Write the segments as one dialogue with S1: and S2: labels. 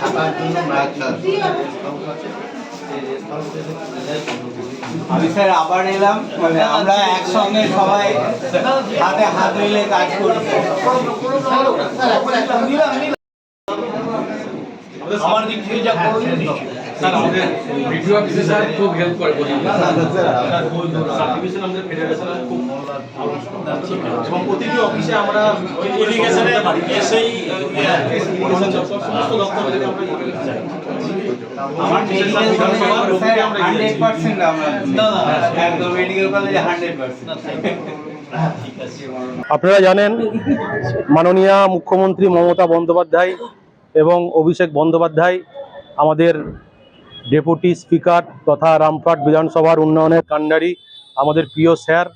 S1: থাকার জন্য
S2: আমি স্যার আবার এলাম মানে আমরা একসঙ্গে সবাই হাতে হাত মিলে কাজ করি।
S3: আমার দিক থেকে যা করুন
S4: স্যার আমাদের ভিডিও অফিসে স্যার খুব হেল্প করে বলি
S3: সার্টিফিকেশন আমাদের ফেডারেশনের খুব এবং প্রতিটি অফিসে আমরা ওই ইরিগেশনের এসেই সমস্ত দপ্তর থেকে আমরা ইয়ে যাই।
S2: আমার আমরা
S3: না, না।
S2: একদম মেডিকেল কলেজে
S5: আপনারা জানেন মাননীয় মুখ্যমন্ত্রী মমতা বন্দ্যোপাধ্যায় এবং অভিষেক বন্দ্যোপাধ্যায় আমাদের ডেপুটি স্পিকার তথা রামপাট বিধানসভার উন্নয়নের কাণ্ডারি আমাদের প্রিয় স্যার,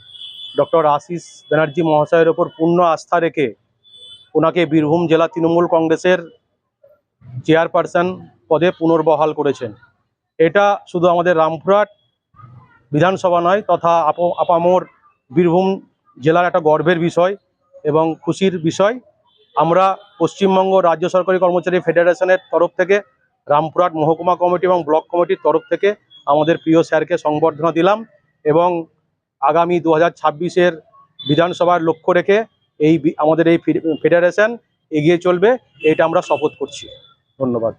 S5: ডক্টর আশিস ব্যানার্জি মহাশয়ের ওপর পূর্ণ আস্থা রেখে ওনাকে বীরভূম জেলা তৃণমূল কংগ্রেসের চেয়ারপারসন পদে পুনর্বহাল করেছেন। এটা শুধু আমাদের রামপুরহাট বিধানসভা নয়, তথা আপ, আপামোর বীরভূম জেলার একটা গর্বের বিষয় এবং খুশির বিষয়। আমরা পশ্চিমবঙ্গ রাজ্য সরকারি কর্মচারী ফেডারেশনের তরফ থেকে রামপুরহাট মহকুমা কমিটি এবং ব্লক কমিটির তরফ থেকে আমাদের প্রিয় স্যারকে সংবর্ধনা দিলাম এবং আগামী দু হাজার ছাব্বিশের বিধানসভার লক্ষ্য রেখে এই আমাদের এই ফেডারেশন এগিয়ে চলবে, এটা আমরা শপথ করছি। ধন্যবাদ।